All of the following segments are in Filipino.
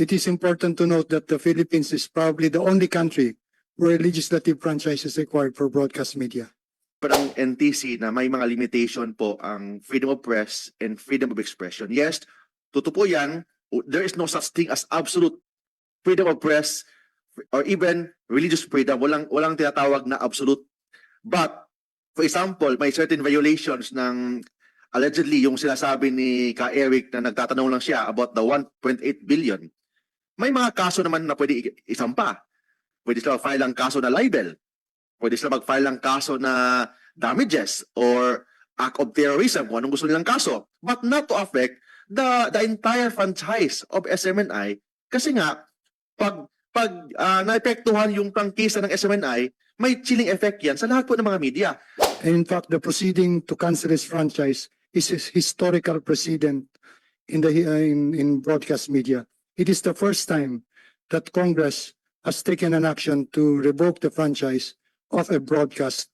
it is important to note that the Philippines is probably the only country where legislative franchise is required for broadcast media. Pero ang NTC na may mga limitation po ang freedom of press and freedom of expression. Yes, totoo po yan. There is no such thing as absolute freedom of press or even religious freedom. Walang, walang tinatawag na absolute. But, for example, may certain violations ng allegedly yung sinasabi ni Ka Eric na nagtatanong lang siya about the 1.8 billion. May mga kaso naman na pwede isampa. Pwede sila mag-file ng kaso na libel. Pwede sila mag-file ng kaso na damages or act of terrorism kung anong gusto nilang kaso. But not to affect the the entire franchise of SMNI kasi nga pag pag ah, naepektuhan yung prangkisa ng SMNI, may chilling effect yan sa lahat po ng mga media. In fact, the proceeding to cancel his franchise is a historical precedent in the uh, in, in broadcast media. It is the first time that Congress has taken an action to revoke the franchise of a broadcast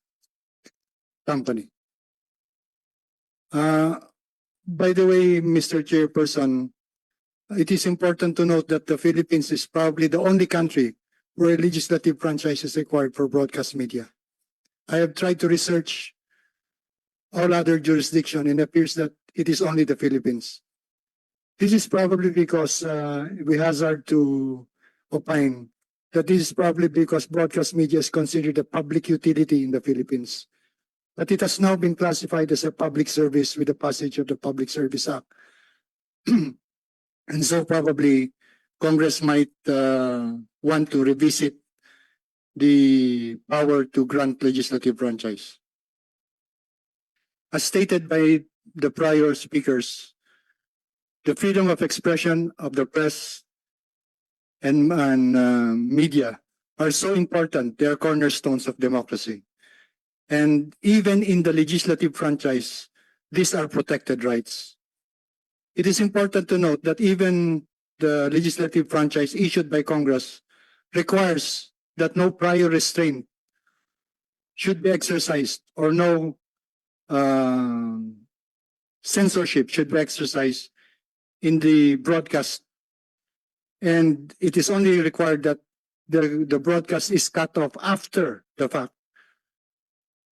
company. Uh, by the way, Mr. Chairperson, it is important to note that the Philippines is probably the only country where legislative franchise is required for broadcast media. I have tried to research all other jurisdictions and it appears that it is only the Philippines. This is probably because uh, we hazard to opine that this is probably because broadcast media is considered a public utility in the Philippines. But it has now been classified as a public service with the passage of the Public Service Act. and so probably Congress might uh, want to revisit the power to grant legislative franchise. As stated by the prior speakers, the freedom of expression of the press and, and uh, media are so important. They are cornerstones of democracy. And even in the legislative franchise, these are protected rights. It is important to note that even the legislative franchise issued by Congress requires that no prior restraint should be exercised or no um, censorship should be exercised in the broadcast. And it is only required that the, the broadcast is cut off after the fact.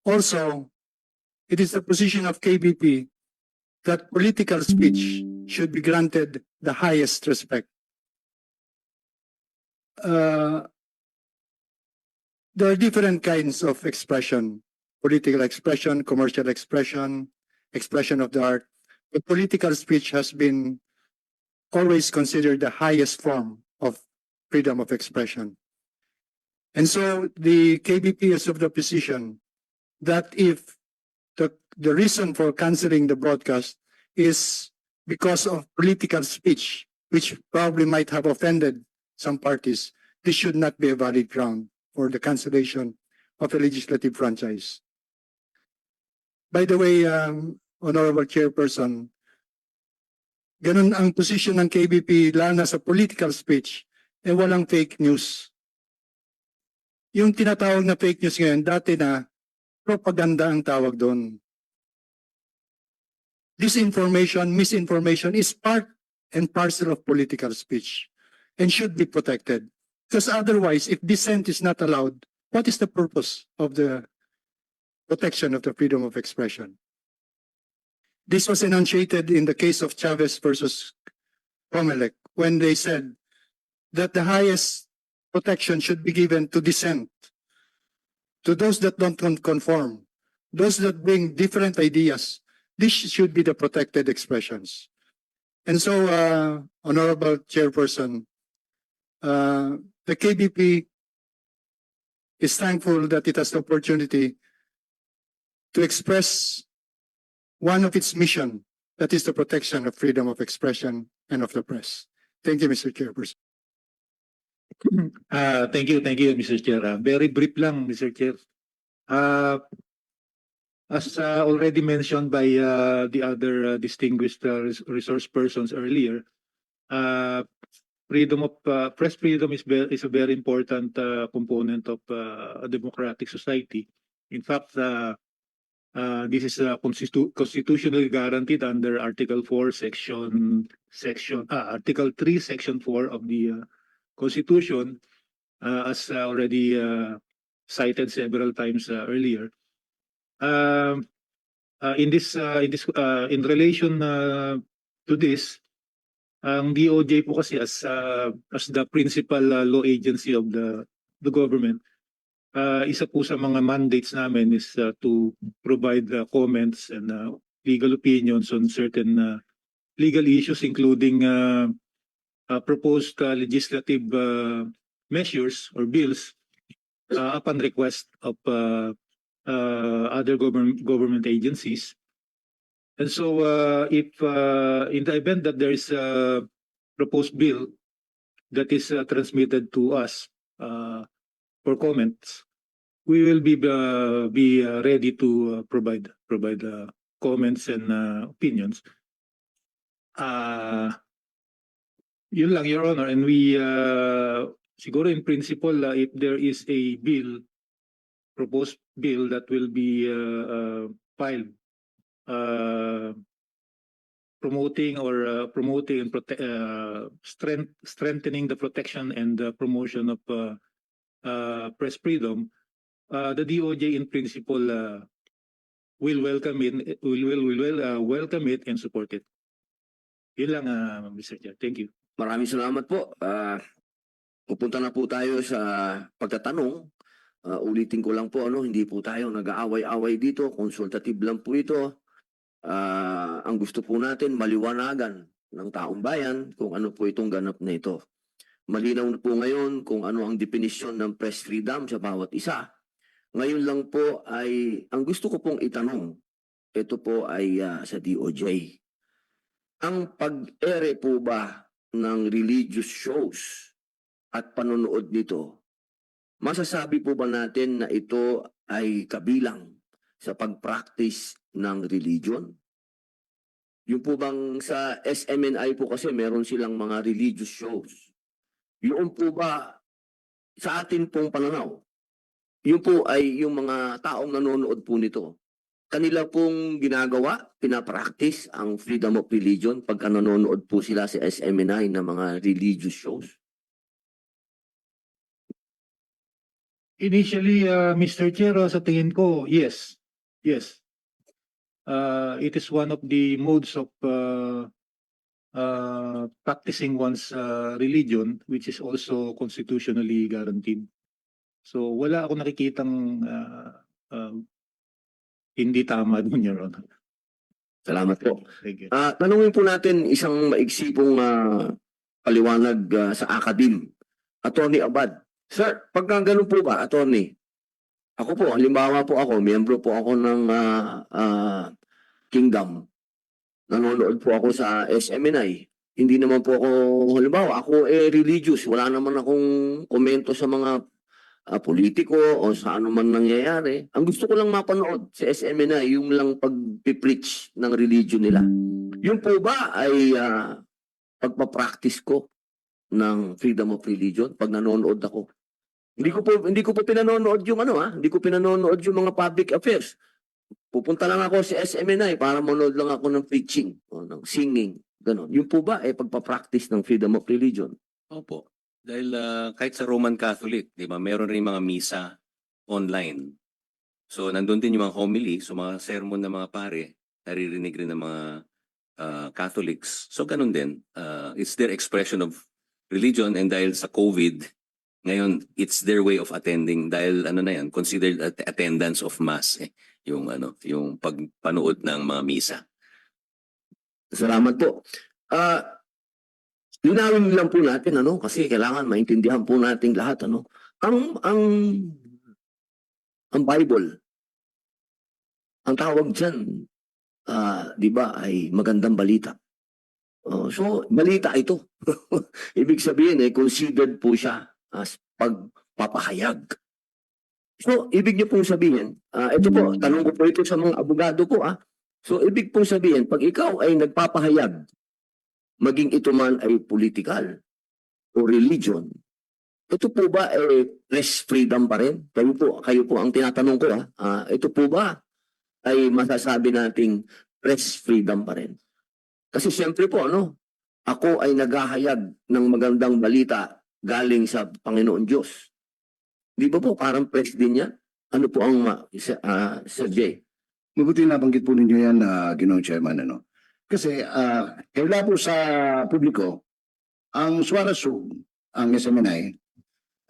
Also, it is the position of KBP that political speech should be granted the highest respect. Uh, there are different kinds of expression political expression, commercial expression, expression of the art. But political speech has been always considered the highest form of freedom of expression. And so the KBP is of the position that if the, the reason for canceling the broadcast is because of political speech, which probably might have offended some parties, this should not be a valid ground for the cancellation of a legislative franchise. By the way, um, Honorable Chairperson, ganun ang position ng KBP lalo na sa political speech, eh walang fake news. Yung tinatawag na fake news ngayon, dati na propaganda ang tawag doon. Disinformation, misinformation is part and parcel of political speech and should be protected. Because otherwise, if dissent is not allowed, what is the purpose of the protection of the freedom of expression? This was enunciated in the case of Chavez versus Comelec when they said that the highest protection should be given to dissent, to those that don't conform, those that bring different ideas. This should be the protected expressions. And so, uh, Honorable Chairperson, uh, the KBP is thankful that it has the opportunity to express one of its mission, that is the protection of freedom of expression and of the press. Thank you, Mr. Chairperson. Ah, thank you, thank you, Mr. Chair. Ah, very brief lang, Mr. Chair. Ah, as ah, already mentioned by ah, the other ah, distinguished res- resource persons earlier, ah, freedom of ah, press freedom is is a very important ah, component of ah, a democratic society. In fact, ah, Uh, this is uh, constitu- constitutionally guaranteed under Article 4, Section Section uh, Article 3, Section 4 of the uh, Constitution, uh, as uh, already uh, cited several times uh, earlier. Um, uh, in this uh, in this uh, in relation uh, to this, ang DOJ po kasi as uh, as the principal uh, law agency of the the government, uh, isa po sa mga mandates namin is uh, to provide uh, comments and uh, legal opinions on certain uh, legal issues including uh, uh, proposed uh, legislative uh, measures or bills uh, upon request of uh, uh, other government government agencies. And so uh, if uh, in the event that there is a proposed bill that is uh, transmitted to us uh, for comments, we will be uh, be uh, ready to uh, provide provide uh, comments and uh, opinions. Uh, yun lang, Your Honor. And we, uh, siguro in principle, uh, if there is a bill, proposed bill that will be uh, uh, filed uh, promoting or uh, promoting and prote- uh, strength, strengthening the protection and the promotion of uh, uh, press freedom, uh, the DOJ in principle uh, will welcome it, will will will, uh, welcome it and support it. Yun lang, uh, Mr. Chair. Thank you. Maraming salamat po. Ah, pupunta na po tayo sa pagtatanong. Ah, ulitin ko lang po, ano, hindi po tayo nag-aaway-away dito. Consultative lang po ito. Ah, ang gusto po natin, maliwanagan ng taong bayan kung ano po itong ganap na ito. Malinaw na po ngayon kung ano ang definisyon ng press freedom sa bawat isa. Ngayon lang po ay, ang gusto ko pong itanong, ito po ay ah, sa DOJ. Ang pag-ere po ba ng religious shows at panonood nito, masasabi po ba natin na ito ay kabilang sa pag-practice ng religion? Yung po bang sa SMNI po kasi meron silang mga religious shows. Yung po ba sa atin pong pananaw, yun po ay yung mga taong nanonood po nito. Kanila pong ginagawa, pinapractice ang freedom of religion pagka nanonood po sila sa SMNI ng mga religious shows. Initially, uh, Mr. Chair, sa tingin ko, yes. Yes. Uh, it is one of the modes of uh, uh, practicing one's uh, religion, which is also constitutionally guaranteed. So wala ako nakikitang uh, uh, hindi tama dun, Your Honor. Salamat po. Thank you. Ah, tanungin po natin isang maiksi pong ah, paliwanag ah, sa akadim. Attorney Abad. Sir, pagka ganun po ba, attorney? Ako po, halimbawa po ako, miyembro po ako ng ah, ah, Kingdom. Nanonood po ako sa SMNI. Hindi naman po ako, halimbawa, ako eh religious. Wala naman akong komento sa mga ah, politiko o sa man nangyayari. Ang gusto ko lang mapanood sa SMNI, yung lang pag-preach ng religion nila. Yung po ba ay ah, pagpapractice ko ng freedom of religion pag nanonood ako? Hindi ko po hindi ko po pinanonood yung ano ah, hindi ko pinanonood yung mga public affairs. Pupunta lang ako sa SMNI para manood lang ako ng preaching o ng singing, ganun. Yung po ba ay pagpapractice ng freedom of religion? Opo. Dahil ah, kahit sa Roman Catholic, di ba, meron rin mga misa online. So, nandun din yung mga homily, so mga sermon ng mga pare, naririnig rin ng mga ah, Catholics. So, ganun din. Ah, it's their expression of religion and dahil sa COVID, ngayon, it's their way of attending dahil ano na yan, considered at- attendance of mass eh, yung ano, yung pagpanood ng mga misa. Salamat po. Ah, linawin lang po natin ano kasi kailangan maintindihan po nating lahat ano. Ang ang ang Bible ang tawag diyan ah, 'di ba ay magandang balita. Oh, so balita ito. Ibig sabihin eh considered po siya as pagpapahayag. So ibig niyo pong sabihin, ah, ito po, tanong ko po ito sa mga abogado ko ah. So, ibig pong sabihin, pag ikaw ay nagpapahayag, maging ito man ay political o religion, ito po ba ay press freedom pa rin? Kayo po, kayo po ang tinatanong ko ha. Ah, ito po ba ay masasabi nating press freedom pa rin. Kasi siyempre po, ano, ako ay naghahayag ng magandang balita galing sa Panginoon Diyos. Di ba po parang press din yan? Ano po ang ma- Sir, ah, Sir Jay? Mabuti nabanggit po ninyo yan, uh, Ginoong Chairman. Ano? Kasi uh, kaya po sa publiko, ang Suarasug, ang SMNI,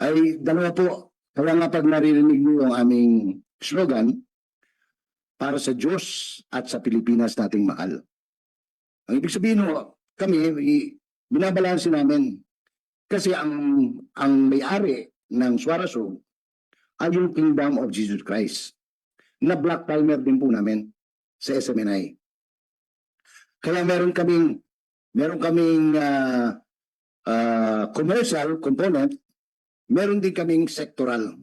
ay dalawa po. Kaya nga pag naririnig niyo ang aming slogan, para sa Diyos at sa Pilipinas nating mahal. Ang ibig sabihin ho, kami, binabalansin namin. Kasi ang, ang may-ari ng Suarasug ay yung Kingdom of Jesus Christ na black timer din po namin sa SMNI. Kaya meron kaming meron kaming ah, ah, commercial component, meron din kaming sectoral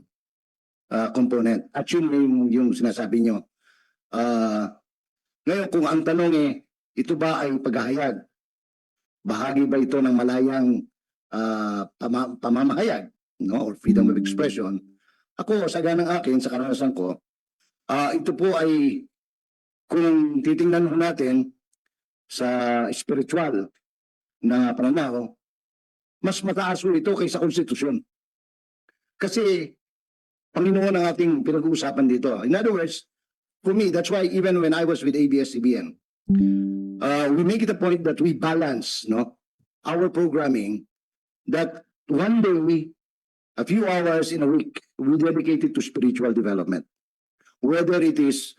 ah, component. At yun yung, yung sinasabi nyo. Ah, ngayon, kung ang tanong eh, ito ba ay paghahayag? Bahagi ba ito ng malayang ah, pama- pamamahayag? No? Or freedom of expression? Ako, sa ganang akin, sa karanasan ko, Ah, ito po ay kung titingnan natin sa spiritual na pananaw, mas mataas ito kaysa konstitusyon. Kasi Panginoon ang ating pinag-uusapan dito. In other words, for me, that's why even when I was with ABS-CBN, uh, we make it a point that we balance no, our programming that one day, we, a few hours in a week, we dedicate it to spiritual development whether it is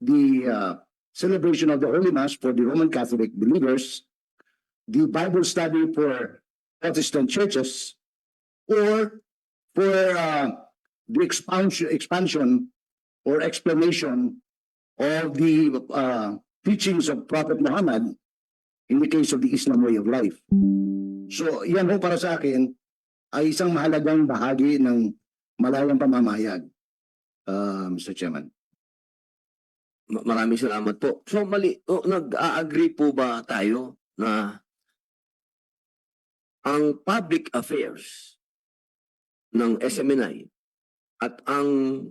the uh, celebration of the Holy Mass for the Roman Catholic believers, the Bible study for Protestant churches, or for uh, the expansion, expansion or explanation of the uh, teachings of Prophet Muhammad in the case of the Islam way of life. So, yan ho para sa akin ay isang mahalagang bahagi ng malayang pamamayag, uh, Mr. Chairman. Ma- Maraming salamat po. So mali, oh, nag-agree po ba tayo na ang public affairs ng SMNI at ang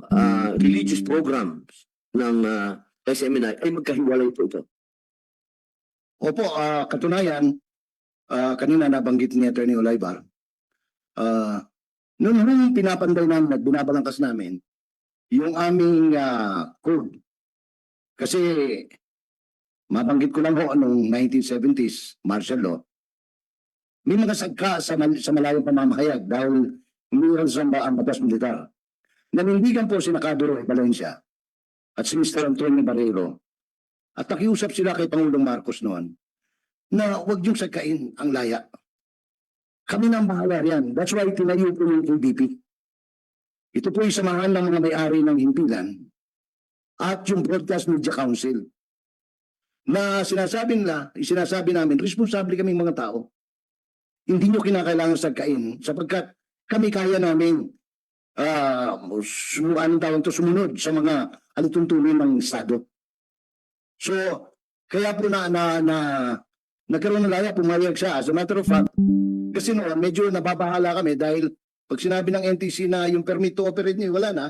ah, religious programs ng ah, SMNI ay magkahiwalay po ito? Opo, ah, katunayan, ah, kanina nabanggit ni Attorney Olaybar, ah, noon nung pinapanday namin at binabalangkas namin, yung aming ah, code, kasi mabanggit ko lang ho noong 1970s, martial law, may mga sagka sa, mal- sa malayong pamamahayag dahil umiral sa ang batas militar. Nanindigan po si Nakadoro Valencia at si Mr. Antonio Barrero at nakiusap sila kay Pangulong Marcos noon na huwag niyong sagkain ang laya. Kami nang bahala riyan. That's why tinayo po yung KBP. Ito po yung samahan ng mga may-ari ng himpilan at yung Broadcast Media Council na sinasabi nila, sinasabi namin, responsable kaming mga tao. Hindi nyo kinakailangan sagkain sapagkat kami kaya namin uh, anong tawag to, sumunod sa mga alituntunin ng Estado. So, kaya po na, na, na nagkaroon ng laya, pumayag siya. As a matter of fact, kasi no, medyo nababahala kami dahil pag sinabi ng NTC na yung permit to operate niyo, wala na,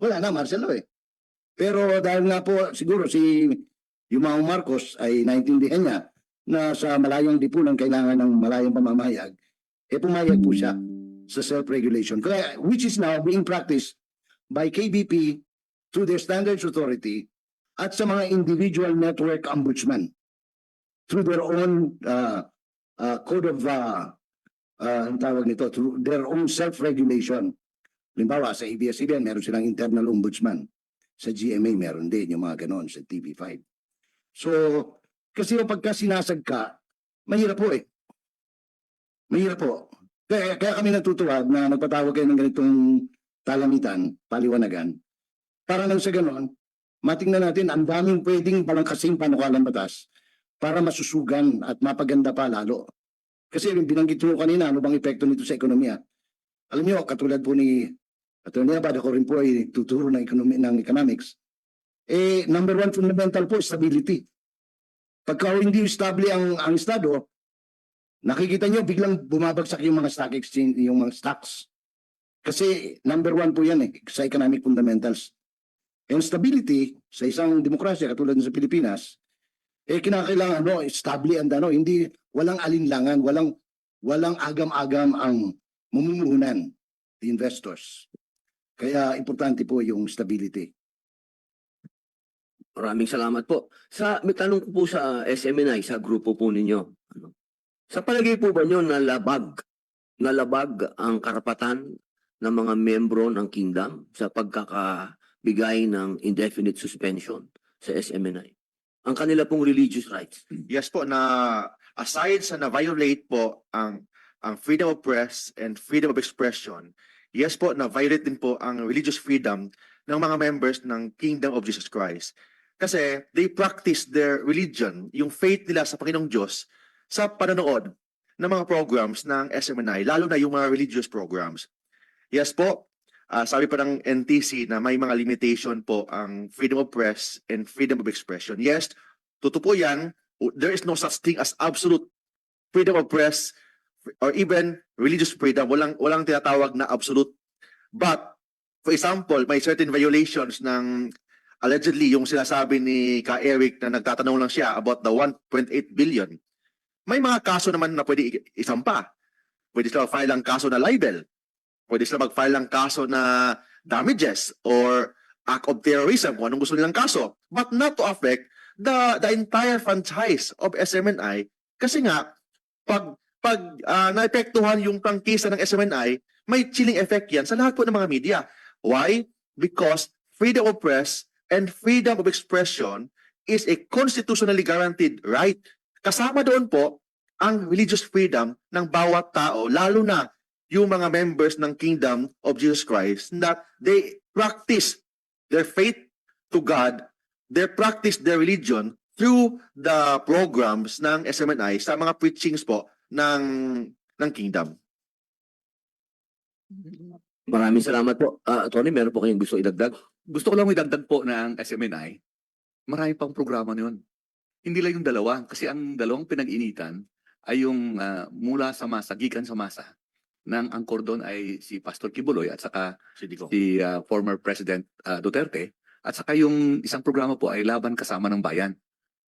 wala na, Marcelo eh. Pero dahil nga po, siguro si Yumao Marcos ay naintindihan niya na sa malayong dipunan kailangan ng malayong pamamayag, eh pumayag po siya sa self-regulation. Which is now being practiced by KBP through their standards authority at sa mga individual network ombudsman through their own uh, uh, code of uh, uh, ang tawag nito, through their own self-regulation. Halimbawa, sa ABS-CBN, meron silang internal ombudsman. Sa GMA, meron din yung mga ganon sa TV5. So, kasi yung pagka sinasag ka, mahirap po eh. Mahirap po. Kaya, kaya kami natutuwa na nagpatawag kayo ng ganitong talamitan, paliwanagan. Para nang sa ganon, matingnan natin ang daming pwedeng balangkasing panukalang batas para masusugan at mapaganda pa lalo. Kasi yung binanggit mo kanina, ano bang epekto nito sa ekonomiya? Alam niyo, katulad po ni Atty. Abad, ako rin po ay tuturo ng, economy, ng economics. Eh, number one fundamental po, stability. Pagka hindi stable ang, ang Estado, nakikita niyo biglang bumabagsak yung mga stock exchange, yung mga stocks. Kasi number one po yan eh, sa economic fundamentals. And stability sa isang demokrasya katulad sa Pilipinas, eh kinakailangan no, stable and ano, hindi walang alinlangan, walang walang agam-agam ang mamumuhunan, the investors. Kaya importante po yung stability. Maraming salamat po. Sa may tanong ko po sa SMNI sa grupo po ninyo. Ano? Sa palagay po ba nyo na labag nalabag ang karapatan ng mga membro ng kingdom sa pagkakabigay ng indefinite suspension sa SMNI? Ang kanila pong religious rights. Yes po na aside sa na-violate po ang ang freedom of press and freedom of expression, yes po na-violate din po ang religious freedom ng mga members ng Kingdom of Jesus Christ. Kasi they practice their religion, yung faith nila sa Panginoong Diyos sa panonood ng mga programs ng SMNI, lalo na yung mga religious programs. Yes po, ah, sabi pa ng NTC na may mga limitation po ang freedom of press and freedom of expression. Yes, totoo po yan, there is no such thing as absolute freedom of press or even religious freedom. Walang, walang tinatawag na absolute. But, for example, may certain violations ng allegedly yung sinasabi ni Ka Eric na nagtatanong lang siya about the 1.8 billion. May mga kaso naman na pwede isampa. Pwede sila mag-file ng kaso na libel. Pwede sila mag-file ng kaso na damages or act of terrorism kung anong gusto nilang kaso. But not to affect the the entire franchise of SMNI kasi nga pag pag ah, naepektuhan yung prangkisa ng SMNI, may chilling effect yan sa lahat po ng mga media. Why? Because freedom of press and freedom of expression is a constitutionally guaranteed right. Kasama doon po ang religious freedom ng bawat tao, lalo na yung mga members ng Kingdom of Jesus Christ that they practice their faith to God they practice their religion through the programs ng SMNI sa mga preachings po ng ng kingdom. Maraming salamat po. Ah, Tony, meron po kayong gusto idagdag? gusto ko lang idagdag po ng SMNI, marami pang programa na yun. Hindi lang yung dalawa, kasi ang dalawang pinag-initan ay yung ah, mula sa masa, gikan sa masa, ng angkor doon ay si Pastor Kibuloy at saka si ah, former President ah, Duterte at saka yung isang programa po ay Laban Kasama ng Bayan.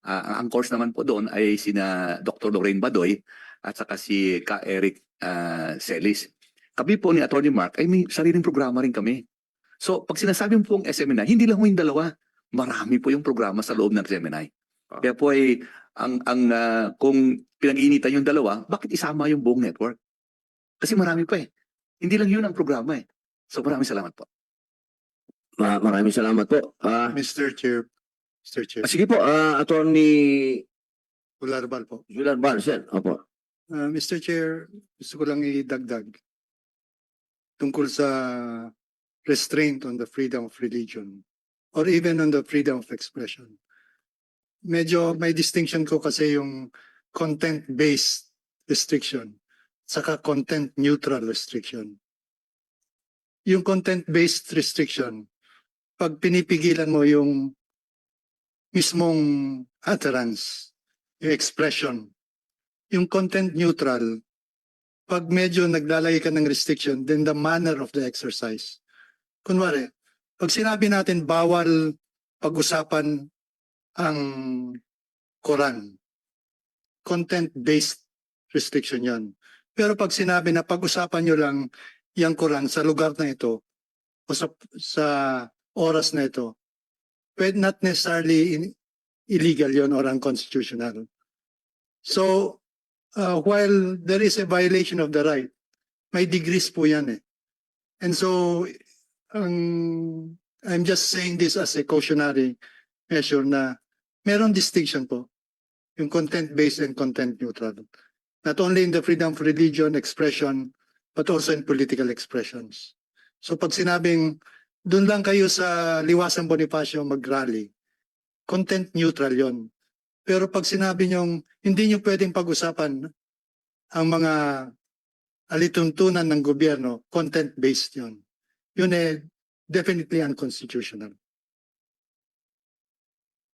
Ah, ang angkors naman po doon ay sina Dr. Lorraine Badoy at saka si Ka Eric ah, Celis. Kami po ni Attorney Mark ay may sariling programa rin kami. So, pag sinasabi mo pong SMNI, hindi lang ho yung dalawa. Marami po yung programa sa loob ng SMNI. Ah. Kaya po ay, ang, ang, ah, kung pinag-iinitan yung dalawa, bakit isama yung buong network? Kasi marami pa eh. Hindi lang yun ang programa eh. So, maraming salamat po. Ma- maraming salamat po. Ah, Mr. Chair, Mr. Chair, sige po, ah, Attorney Ularbal po. Julian Barcel. Opo. Uh, Mr. Chair, gusto ko lang idagdag tungkol sa restraint on the freedom of religion or even on the freedom of expression. Medyo may distinction ko kasi yung content-based restriction saka content-neutral restriction. Yung content-based restriction, pag pinipigilan mo yung mismong utterance, yung expression, yung content neutral, pag medyo naglalagay ka ng restriction, then the manner of the exercise. Kunwari, pag sinabi natin bawal pag-usapan ang Quran, content-based restriction yan. Pero pag sinabi na pag-usapan nyo lang yung Quran sa lugar na ito, o sa, sa oras na ito, pwede not necessarily in- illegal yon or unconstitutional. So, uh, while there is a violation of the right, may degrees po yan eh. And so, ang I'm just saying this as a cautionary measure na meron distinction po yung content-based and content-neutral. Not only in the freedom of religion, expression, but also in political expressions. So pag sinabing doon lang kayo sa Liwasan Bonifacio mag-rally, content-neutral yon. Pero pag sinabi niyong hindi niyo pwedeng pag-usapan ang mga alituntunan ng gobyerno, content-based yun. Yun eh, definitely unconstitutional.